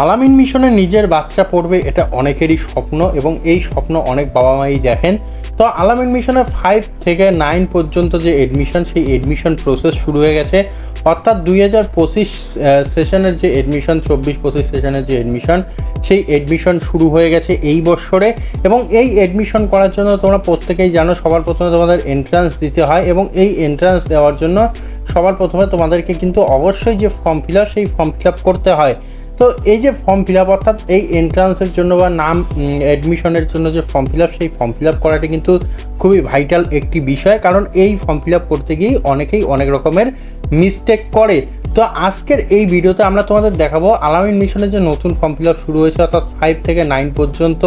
আলামিন মিশনে নিজের বাচ্চা পড়বে এটা অনেকেরই স্বপ্ন এবং এই স্বপ্ন অনেক বাবা মাই দেখেন। তো আলামিন মিশনে ফাইভ থেকে নাইন পর্যন্ত যে এডমিশন সেই এডমিশন প্রসেস শুরু হয়ে গেছে। অর্থাৎ দুই হাজার পঁচিশ সেশনের যে এডমিশন চব্বিশ পঁচিশ সেশনের যে এডমিশন সেই এডমিশন শুরু হয়ে গেছে এই বছরে। এবং এই এডমিশন করার জন্য তোমরা প্রত্যেকেই জানো, সবার প্রথমে তোমাদের এন্ট্রান্স দিতে হয় এবং এই এন্ট্রান্স দেওয়ার জন্য সবার প্রথমে তোমাদেরকে কিন্তু অবশ্যই যে ফর্ম ফিল আপ সেই ফর্ম ফিল আপ করতে হয়। তো এই যে ফর্ম ফিল আপ অর্থাৎ এই এন্ট্রান্সের জন্য বা নাম অ্যাডমিশনের জন্য যে ফর্ম ফিল আপ সেই ফর্ম ফিল আপ করাটা কিন্তু খুবই ভাইটাল একটি বিষয়। কারণ এই ফর্ম ফিল আপ করতে গিয়েই অনেকেই অনেক রকমের মিস্টেক করে। তো আজকের এই ভিডিওতে আমরা তোমাদের দেখাবো আলামিন মিশনের যে নতুন ফর্ম ফিল আপ শুরু হয়েছে, অর্থাৎ ফাইভ থেকে নাইন পর্যন্ত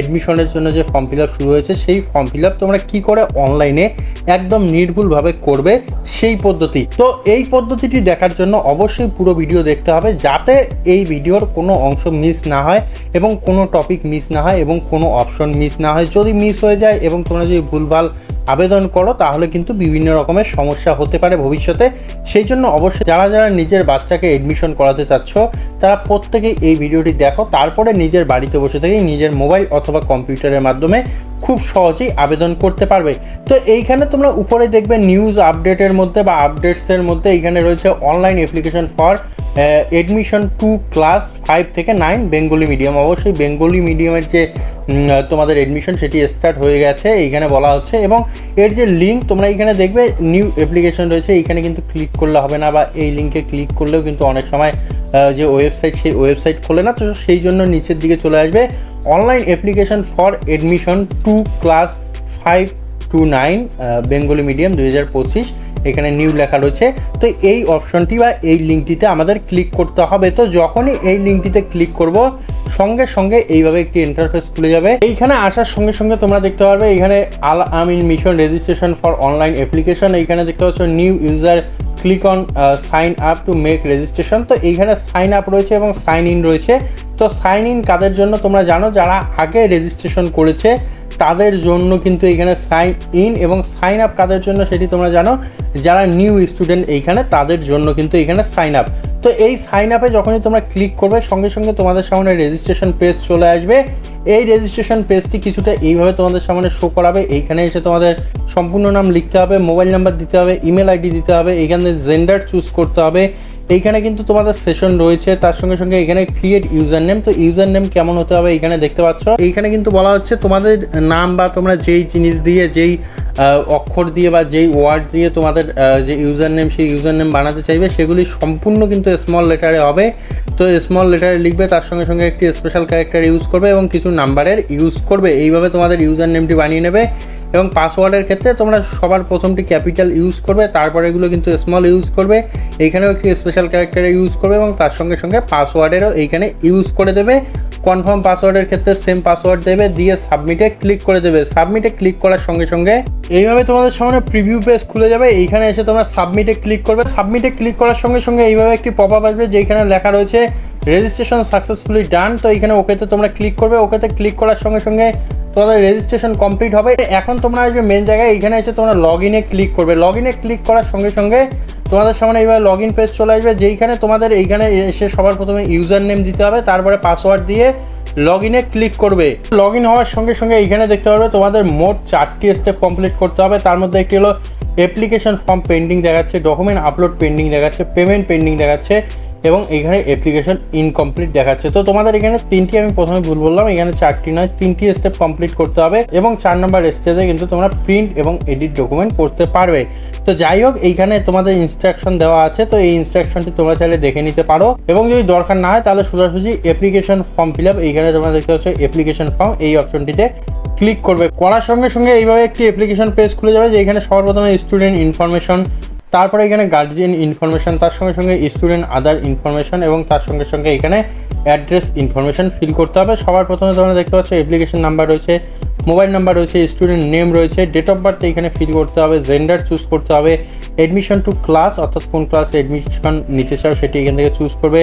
এডমিশনের জন্য যে ফর্ম ফিল আপ শুরু হয়েছে, সেই ফর্ম ফিল আপ তোমরা কী করে অনলাইনে একদম নির্ভুলভাবে করবে সেই পদ্ধতি। তো এই পদ্ধতিটি দেখার জন্য অবশ্যই পুরো ভিডিও দেখতে হবে যাতে এই ভিডিওর কোনো অংশ মিস না হয় এবং কোনো টপিক মিস না হয় এবং কোনো অপশন মিস না হয়। যদি মিস হয়ে যায় এবং তোমরা যদি ভুলভাল আবেদন করো, তাহলে কিন্তু বিভিন্ন রকমের সমস্যা হতে পারে ভবিষ্যতে। সেই জন্য অবশ্যই যারা যারা নিজের বাচ্চাকে এডমিশন করাতে চাচ্ছ, তারা প্রত্যেকেই এই ভিডিওটি দেখো, তারপরে নিজের বাড়িতে বসে থেকেই নিজের মোবাইল অথবা কম্পিউটারের মাধ্যমে খুব সহজেই আবেদন করতে পারবে। তো এইখানে তোমরা উপরে দেখবে নিউজ আপডেটের মধ্যে বা আপডেটসের মধ্যে এইখানে রয়েছে online application for admission to class five থেকে নাইন বেঙ্গলি মিডিয়াম অবশ্যই বেঙ্গলি মিডিয়ামের যে তোমাদের এডমিশন সেটি স্টার্ট হয়ে গেছে, এইখানে বলা হচ্ছে। এবং এর যে লিঙ্ক তোমরা এইখানে দেখবে নিউ অ্যাপ্লিকেশন রয়েছে, এইখানে কিন্তু ক্লিক করলে হবে না, বা এই লিঙ্কে ক্লিক করলেও কিন্তু অনেক সময় যে ওয়েবসাইট সেই ওয়েবসাইট খোলে না, তো সেই জন্য নিচের দিকে চলে আসবে। Online application for admission to class five to nine Bengali medium দুই হাজার পঁচিশ। এখানে নিউ লেখা রয়েছে। তো এই অপশনটি বা এই লিঙ্কটিতে আমাদের ক্লিক করতে হবে। তো যখনই এই লিঙ্কটিতে ক্লিক করব, সঙ্গে সঙ্গে এইভাবে একটি ইন্টারফেস খুলে যাবে। এইখানে আসার সঙ্গে সঙ্গে তোমরা দেখতে পারবে, এখানে Al Ameen Mission registration for online application এইখানে দেখতে পাচ্ছ new user click on sign up to make registration তো এইখানে সাইন আপ রয়েছে এবং সাইন ইন রয়েছে। তো সাইন ইন কাদের জন্য তোমরা জানো? যারা আগে রেজিস্ট্রেশন করেছে তাদের জন্য কিন্তু এখানে সাইন ইন এবং সাইন আপ কাদের জন্য সেটি তোমরা জানো। যারা নিউ স্টুডেন্ট এইখানে, তাদের জন্য কিন্তু এখানে সাইন আপ তো এই সাইন আপে যখনই তোমরা ক্লিক করবে, সঙ্গে সঙ্গে তোমাদের সামনে রেজিস্ট্রেশন পেজ চলে আসবে। এই রেজিস্ট্রেশন পেজটি কিছুটা এইভাবে তোমাদের সামনে শো করাবে। এইখানে এসে তোমাদের সম্পূর্ণ নাম লিখতে হবে মোবাইল নাম্বার দিতে হবে ইমেল আইডি দিতে হবে এইখানে জেন্ডার চুজ করতে হবে। এইখানে কিন্তু তোমাদের সেশন রয়েছে, তার সঙ্গে সঙ্গে এখানে ক্রিয়েট ইউজার নেম তো ইউজার নেম কেমন হতে হবে এখানে দেখতে পাচ্ছ। এইখানে কিন্তু বলা হচ্ছে তোমাদের নাম বা তোমরা যেই জিনিস দিয়ে, যেই অক্ষর দিয়ে বা যেই ওয়ার্ড দিয়ে তোমাদের যে ইউজার নেম সেই ইউজার নেম বানাতে চাইবে, সেগুলি সম্পূর্ণ কিন্তু স্মল লেটারে হবে। তো স্মল লেটারে লিখবে, তার সঙ্গে সঙ্গে একটি স্পেশাল ক্যারেক্টার ইউজ করবে এবং কিছু নাম্বারের ইউজ করবে। এইভাবে তোমাদের ইউজার নেমটি বানিয়ে নেবে। এবং পাসওয়ার্ডের ক্ষেত্রে তোমরা সবার প্রথমটি ক্যাপিটাল ইউজ করবে, তারপরে এগুলো কিন্তু স্মল ইউজ করবে এইখানেও একটি স্পেশাল ক্যারেক্টারে ইউজ করবে এবং তার সঙ্গে সঙ্গে পাসওয়ার্ডেরও এইখানে ইউজ করে দেবে। কনফার্ম পাসওয়ার্ডের ক্ষেত্রে সেম পাসওয়ার্ড দেবে, দিয়ে সাবমিটে ক্লিক করে দেবে। সাবমিটে ক্লিক করার সঙ্গে সঙ্গে এইভাবে তোমাদের সামনে প্রিভিউ পেজ খুলে যাবে, এইখানে এসে তোমরা সাবমিটে ক্লিক করবে। সাবমিটে ক্লিক করার সঙ্গে সঙ্গে এইভাবে একটি পপ আপ আসবে, যেখানে লেখা রয়েছে রেজিস্ট্রেশন সাকসেসফুলি ডান তো এখানে ওকেতে তোমরা ক্লিক করবে, ওকেতে ক্লিক করার সঙ্গে সঙ্গে তোমাদের রেজিস্ট্রেশন কমপ্লিট হবে। এখন তোমরা আসবে মেন জায়গায়, এখানে এসে তোমরা লগ ইনে ক্লিক করবে। লগ ইনে ক্লিক করার সঙ্গে সঙ্গে তোমাদের সামনে এইভাবে লগ ইন পেজ চলে আসবে, যেইখানে তোমাদের এইখানে এসে সবার প্রথমে ইউজার নেম দিতে হবে, তারপরে পাসওয়ার্ড দিয়ে লগ ইনে ক্লিক করবে। লগ ইন হওয়ার সঙ্গে সঙ্গে এইখানে দেখতে পারবে, তোমাদের মোট চারটি স্টেপ কমপ্লিট করতে হবে। তার মধ্যে একটি হলো অ্যাপ্লিকেশন ফর্ম পেন্ডিং দেখাচ্ছে ডকুমেন্ট আপলোড পেন্ডিং দেখাচ্ছে পেমেন্ট পেন্ডিং দেখাচ্ছে। এবং এখানে অ্যাপ্লিকেশন ইনকমপ্লিট দেখাচ্ছে। তো তোমাদের এখানে তিনটি আমি প্রথমে ভুল বললাম, এখানে চারটি নয়, তিনটি স্টেপ কমপ্লিট করতে হবে এবং চার নম্বর স্টেজে কিন্তু তোমরা প্রিন্ট এবং এডিট ডকুমেন্ট করতে পারবে। তো যাই হোক, এইখানে তোমাদের ইনস্ট্রাকশন দেওয়া আছে, তো এই ইনস্ট্রাকশনটি তোমরা চাইলে দেখে নিতে পারো। এবং যদি দরকার না হয়, তাহলে সোজাসুজি অ্যাপ্লিকেশন ফর্ম ফিল আপ এইখানে তোমরা দেখতে পাচ্ছ অ্যাপ্লিকেশন ফর্ম এই অপশনটিতে ক্লিক করবে। করার সঙ্গে সঙ্গে এইভাবে একটি অ্যাপ্লিকেশন পেজ খুলে যাবে, যে এখানে সর্বপ্রথমে স্টুডেন্ট ইনফরমেশন তারপরে এখানে গার্জিয়ান ইনফরমেশান তার সঙ্গে সঙ্গে স্টুডেন্ট আদার ইনফরমেশান এবং তার সঙ্গে সঙ্গে এখানে অ্যাড্রেস ইনফরমেশান ফিল করতে হবে। সবার প্রথমে তোমরা দেখতে পাচ্ছ অ্যাপ্লিকেশন নাম্বার রয়েছে মোবাইল নাম্বার রয়েছে স্টুডেন্ট নেম রয়েছে ডেট অফ বার্থ এখানে ফিল করতে হবে জেন্ডার চুজ করতে হবে এডমিশন টু ক্লাস অর্থাৎ কোন ক্লাসে এডমিশন নিতে চাও সেটি এখান থেকে চুজ করবে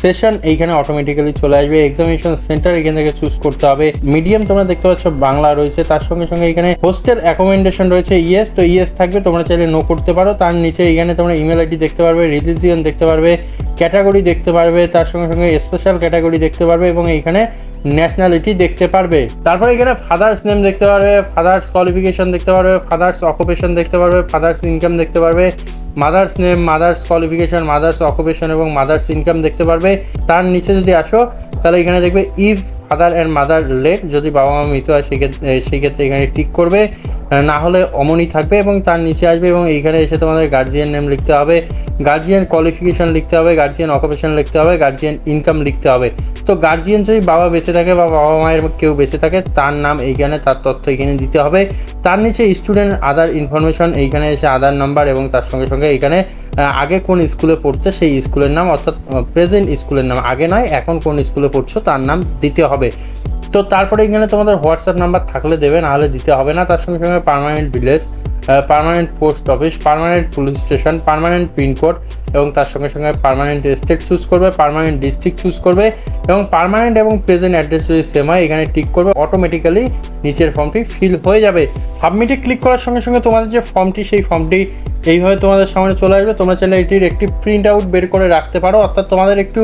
সেশন এইখানে অটোমেটিক্যালি চলে আসবে এক্সামিনেশন সেন্টার এখান থেকে চুজ করতে হবে মিডিয়াম তোমরা দেখতে পাচ্ছ বাংলা রয়েছে, তার সঙ্গে সঙ্গে এখানে হোস্টেল অ্যাকোমেন্ডেশন রয়েছে ইয়েস তো ইয়েস থাকবে, তোমরা চাইলে নো করতে পারো, তার নিচে এখানে তোমরা ইমেল আইডি দেখতে পারবে রিলিজিয়ন দেখতে পারবে ক্যাটাগরি দেখতে পারবে, তার সঙ্গে সঙ্গে স্পেশাল ক্যাটাগরি দেখতে পারবে এবং এখানে ন্যাশনালিটি দেখতে পারবে। তারপরে এখানে ফাদার্স নেম দেখতে পারবে ফাদার্স কোয়ালিফিকেশন দেখতে পারবে ফাদার্স অকুপেশন দেখতে পারবে ফাদার্স ইনকাম দেখতে পারবে mother's name mother's qualification mother's occupation এবং মাদার্স ইনকাম দেখতে পারবে। তার নিচে যদি আসো, তাহলে এখানে দেখবে if father and mother late যদি বাবা মা মৃত হয় সেক্ষেত্রে সেই ক্ষেত্রে এখানে টিক করবে। না হলে অমনি থাকবে এবং তার নিচে আসবে এবং এইখানে এসে তোমাদের গার্জিয়ান নেম লিখতে হবে। গার্জিয়ান কোয়ালিফিকেশন লিখতে হবে গার্জিয়ান অকুপেশন লিখতে হবে গার্জিয়ান ইনকাম লিখতে হবে। তো গার্জিয়ান যদি বাবা বেঁচে থাকে বা বাবা মায়ের কেউ বেঁচে থাকে, তার নাম এইখানে, তার তথ্য এখানে দিতে হবে। তার নিচে স্টুডেন্ট আদার ইনফরমেশন এইখানে এসে আধার নাম্বার এবং তার সঙ্গে সঙ্গে এইখানে আগে কোন স্কুলে পড়ছে সেই স্কুলের নাম অর্থাৎ প্রেজেন্ট স্কুলের নাম। আগে নয়, এখন কোন স্কুলে পড়ছো তার নাম দিতে হবে। তো তারপরে এখানে তোমাদের হোয়াটসঅ্যাপ নাম্বার থাকলে দেবে নাহলে দিতে হবে না। তার সঙ্গে সঙ্গে permanent village permanent post office permanent police station permanent pincode এবং তার সঙ্গে সঙ্গে পার্মানেন্ট স্টেট চুজ করবে পারমানেন্ট ডিস্ট্রিক্ট চুজ করবে এবং পার্মানেন্ট এবং প্রেজেন্ট অ্যাড্রেস যদি সেম হয়, এখানে টিক করবে অটোমেটিক্যালি নিচের ফর্মটি ফিল হয়ে যাবে। সাবমিটে ক্লিক করার সঙ্গে সঙ্গে তোমাদের যে ফর্মটি সেই ফর্মটি এইভাবে তোমাদের সামনে চলে আসবে। তোমরা চাইলে এটির একটি প্রিন্ট আউট বের করে রাখতে পারো। অর্থাৎ তোমাদের একটু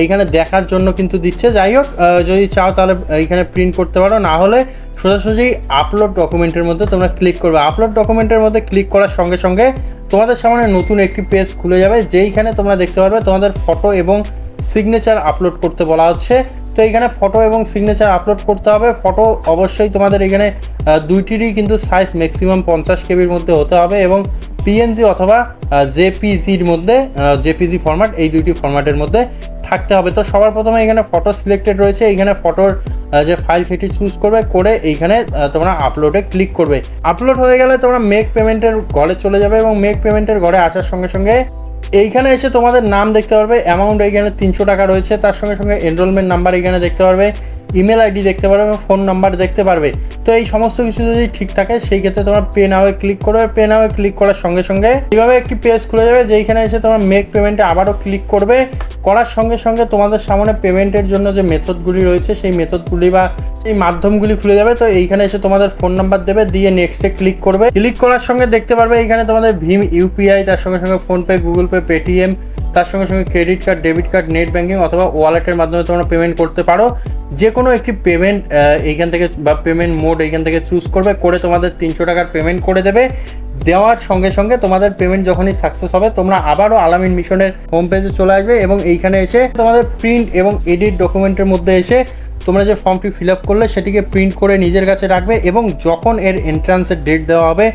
এইখানে দেখার জন্য কিন্তু দিচ্ছে। যাই হোক যদি চাও তাহলে এইখানে প্রিন্ট করতে পারো। না হলে সোজাসুজি আপলোড ডকুমেন্টের মধ্যে তোমরা ক্লিক করবে। আপলোড ডকুমেন্টের মধ্যে ক্লিক করার সঙ্গে সঙ্গে তোমাদের সামনে নতুন একটি পেজ খুলে যাবে, যেইখানে তোমরা দেখতে পারবে তোমাদের ফটো এবং সিগনেচার আপলোড করতে বলা হচ্ছে। তো এখানে ফটো এবং সিগনেচার আপলোড করতে হবে। ফটো অবশ্যই তোমাদের এখানে দুইটিরই কিন্তু সাইজ ম্যাক্সিমাম পঞ্চাশ কেবির মধ্যে হতে হবে এবং পিএনজি অথবা জেপিজির মধ্যে জেপিজি ফরম্যাট এই দুইটি ফরম্যাটের মধ্যে থাকতে হবে। তো সবার প্রথমে এখানে ফটো সিলেক্টেড রয়েছে। এইখানে ফটোর যে ফাইল সেটি চুজ করবে, করে এইখানে তোমরা আপলোডে ক্লিক করবে। আপলোড হয়ে গেলে তোমরা মেক পেমেন্টের ঘরে চলে যাবে এবং মেক পেমেন্টের ঘরে আসার সঙ্গে সঙ্গে এইখানে এসে তোমাদের নাম দেখতে পারবে। অ্যামাউন্ট এইখানে তিনশো টাকা রয়েছে। তার সঙ্গে সঙ্গে এনরোলমেন্ট নাম্বার এইখানে দেখতে পারবে। ইমেল আইডি দেখতে পারবে এবং ফোন নাম্বার দেখতে পারবে। তো এই সমস্ত কিছু যদি ঠিক থাকে, সেই ক্ষেত্রে তোমরা পে নাওয়ে ক্লিক করবে পে নাওয়ে ক্লিক করার সঙ্গে সঙ্গে এইভাবে একটি পেজ খুলে যাবে, যেইখানে এসে তোমার মেক পেমেন্টে আবারও ক্লিক করবে। করার সঙ্গে সঙ্গে তোমাদের সামনে পেমেন্টের জন্য যে মেথডগুলি রয়েছে, সেই মেথডগুলি বা এই মাধ্যমগুলি খুলে যাবে। তো এইখানে এসে তোমাদের ফোন নাম্বার দেবে, দিয়ে নেক্সটে ক্লিক করবে। ক্লিক করার সঙ্গে দেখতে পারবে এইখানে তোমাদের ভীম ইউপিআই তার সঙ্গে সঙ্গে ফোনপে গুগল পে পেটিএম তার সঙ্গে সঙ্গে credit card debit card net banking অথবা ওয়ালেটের মাধ্যমে তোমরা পেমেন্ট করতে পারো। যে কোনো একটি পেমেন্ট এইখান থেকে বা পেমেন্ট মোড এইখান থেকে চুজ করবে, করে তোমাদের তিনশো টাকার পেমেন্ট করে দেবে। দেওয়ার সঙ্গে সঙ্গে তোমাদের পেমেন্ট যখনই সাকসেস হবে, তোমরা আবারও আলামিন মিশনের হোম পেজে চলে আসবে এবং এইখানে এসে তোমাদের প্রিন্ট এবং এডিট ডকুমেন্টের মধ্যে এসে তোমরা যে ফর্মটি ফিল আপ করলে সেটিকে প্রিন্ট করে নিজের কাছে রাখবে এবং যখন এর এন্ট্রান্সের ডেট দেওয়া হবে,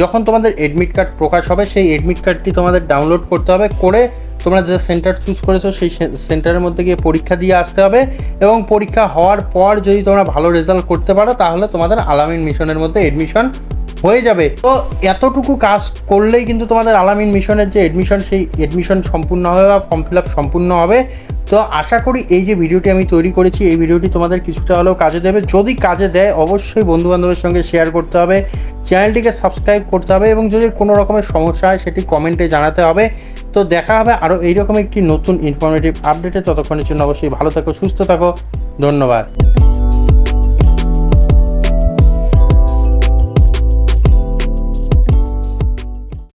যখন তোমাদের এডমিট কার্ড প্রকাশ হবে, সেই এডমিট কার্ডটি তোমাদের ডাউনলোড করতে হবে, করে তোমরা যে সেন্টার চুজ করেছ, সেই সেন্টারের মধ্যে গিয়ে পরীক্ষা দিয়ে আসতে হবে এবং পরীক্ষা হওয়ার পর যদি তোমরা ভালো রেজাল্ট করতে পারো, তাহলে তোমাদের আলামিন মিশনের মধ্যে এডমিশন হয়ে যাবে। তো এতটুকু কাজ করলেই কিন্তু তোমাদের আলামিন মিশনের যে এডমিশন সেই এডমিশন সম্পূর্ণ হবে বা ফর্ম ফিল আপ সম্পূর্ণ হবে। তো আশা করি এই যে ভিডিওটি আমি তৈরি করেছি, এই ভিডিওটি তোমাদের কিছুটা হলেও কাজে দেবে। যদি কাজে দেয়, অবশ্যই বন্ধুবান্ধবের সঙ্গে শেয়ার করতে হবে, চ্যানেলটিকে সাবস্ক্রাইব করতে হবে এবং যদি কোনো রকমের সমস্যা হয়, সেটি কমেন্টে জানাতে হবে। তো দেখা হবে আরও এইরকম একটি নতুন ইনফরমেটিভ আপডেটে ততক্ষণের জন্য অবশ্যই ভালো থাকো, সুস্থ থাকো। ধন্যবাদ।